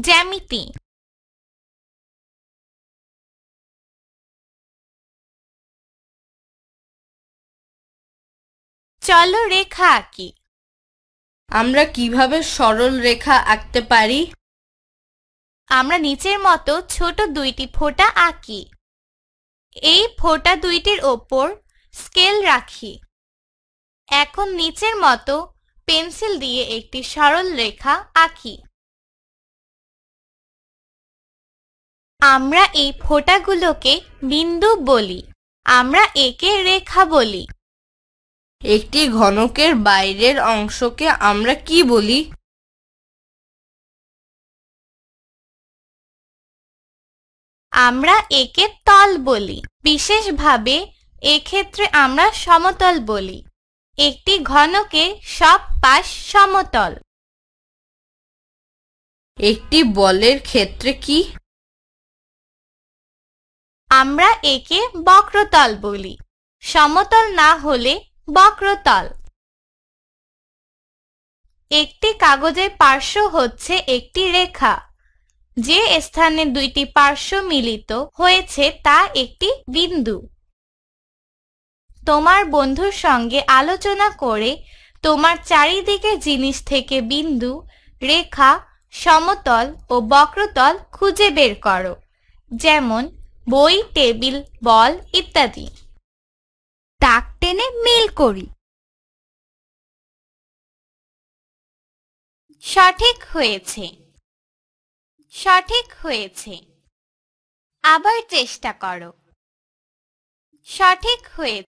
জ্যামিতি। চলো রেখা আঁকি। আমরা কীভাবে সরল রেখা আঁকতে পারি? আমরা নিচের মতো ছোট দুইটি ফোঁটা আঁকি। এই ফোঁটা দুইটির ওপর স্কেল রাখি। এখন নিচের মতো পেন্সিল দিয়ে একটি সরল রেখা আঁকি। আমরা এই ফোঁটাগুলোকে বিন্দু বলি আমরা একে রেখা বলি। একটি ঘনকের বাইরের অংশকে আমরা কি বলি? আমরা একে তল বলি বিশেষভাবে এক্ষেত্রে আমরা সমতল বলি। একটি ঘনকে সব পাশ সমতল। একটি বলের ক্ষেত্রে কি? আমরা একে বক্রতল বলি। সমতল না হলে বক্রতল। একটি কাগজের পার্শ্ব হচ্ছে একটি রেখা। যে স্থানে দুইটি পার্শ্ব মিলিত হয়েছে তা একটি বিন্দু। তোমার বন্ধুর সঙ্গে আলোচনা করে তোমার চারিদিকে জিনিস থেকে বিন্দু, রেখা, সমতল ও বক্রতল খুঁজে বের করো। যেমন বই টেবিল বল ইত্যাদি। তাক টেনে মিল করি। সঠিক হয়েছে। সঠিক হয়েছে। আবার চেষ্টা করো। সঠিক হয়েছে।